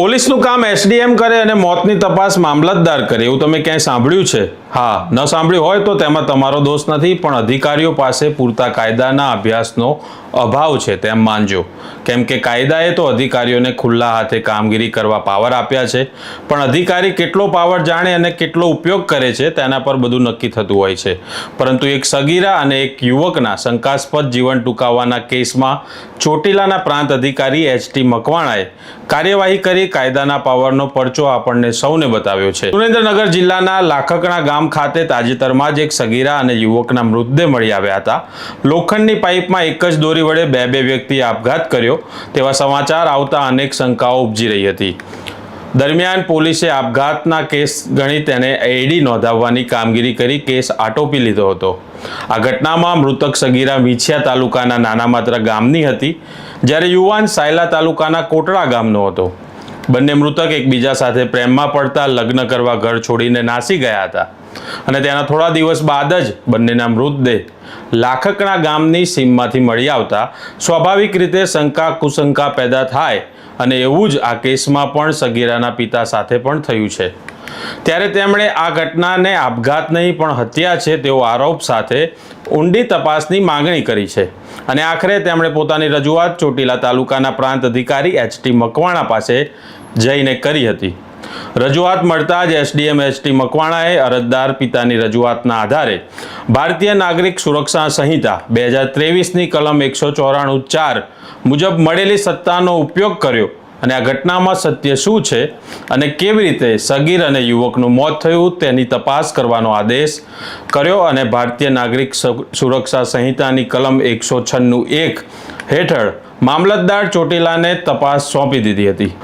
પોલીસનું કામ એસડીએમ કરે અને મોતની તપાસ મામલતદાર કરે, એવું તમે ક્યાંય સાંભળ્યું છે? હા, ન સાંભળ્યું હોય તો તેમાં તમારો દોષ નથી, પણ અધિકારીઓ પાસે પૂરતા કાયદાના અભ્યાસનો અભાવ છે, તેમ માનજો. કેમ કે કાયદાએ તો અધિકારીઓને ખુલ્લા હાથે કામગીરી કરવા પાવર આપ્યા છે, પણ અધિકારી કેટલો પાવર જાણે અને કેટલો ઉપયોગ કરે છે, તેના પર બધું નક્કી થતું હોય છે. પરંતુ એક સગીરા અને એક યુવકના શંકાસ્પદ જીવન ટૂંકાવવાના કેસમાં ચોટીલાના પ્રાંત અધિકારી એચ ટી મકવાણાએ કાર્યવાહી કરી કાયદાના પાવરનો પરચો આપણને સૌને બતાવ્યો છે. સુરેન્દ્રનગર જિલ્લાના લાખકણા ગામ ખાતે તાજેતરમાં જ એક સગીરા અને યુવકના મૃતદેહ મળી આવ્યા હતા. લોખંડની પાઇપમાં એક જ દોરી વડે બે બે વ્યક્તિએ આપઘાત કર્યો. તેવા સમાચાર આવતા અનેક શંકાઓ ઉપજી રહી હતી. દરમિયાન પોલીસે આપઘાતના કેસ ગણી તેને એડી નોંધાવવાની કામગીરી કરી કેસ આટોપી લીધો હતો. આ ઘટનામાં મૃતક સગીરા વિછિયા તાલુકાના નાના માત્ર ગામની હતી, જ્યારે યુવાન સાયલા તાલુકાના કોટડા ગામનો હતો. બંને મૃતક એકબીજા સાથે પ્રેમમાં પડતા લગ્ન કરવા ઘર છોડીને નાસી ગયા હતા. અને તેના થોડા દિવસ બાદ જ બંનેના મૃતદેહ લાખકણા ગામની સીમમાંથી મળી આવતા સ્વાભાવિક રીતે શંકા કુશંકા પેદા થાય અને એવું જ આ કેસમાં પણ સગીરાના પિતા સાથે પણ થયું છે. ત્યારે તેમણે આ ઘટનાને આપઘાત નહીં, પણ હત્યા છે તેવો આરોપ સાથે ઊંડી તપાસની માંગણી કરી છે. અને આખરે તેમણે પોતાની રજૂઆત ચોટીલા તાલુકાના પ્રાંત અધિકારી એચટી મકવાણા પાસે જઈને કરી હતી. રજૂઆત મળતા જ એસડીએમ એચટી મકવાણાએ અરજદાર પિતાની રજૂઆતના આધારે ભારતીય નાગરિક સુરક્ષા સંહિતા બે હજાર ત્રેવીસની કલમ એકસો ચોરાણું ચાર મુજબ મળેલી સત્તાનો ઉપયોગ કર્યો અને આ ઘટનામાં સત્ય શું છે અને કેવી રીતે સગીર અને યુવકનું મોત થયું તેની તપાસ કરવાનો આદેશ કર્યો અને ભારતીય નાગરિક સુરક્ષા સંહિતાની કલમ એકસો છન્નું એક હેઠળ મામલતદાર ચોટીલાને તપાસ સોંપી દીધી હતી.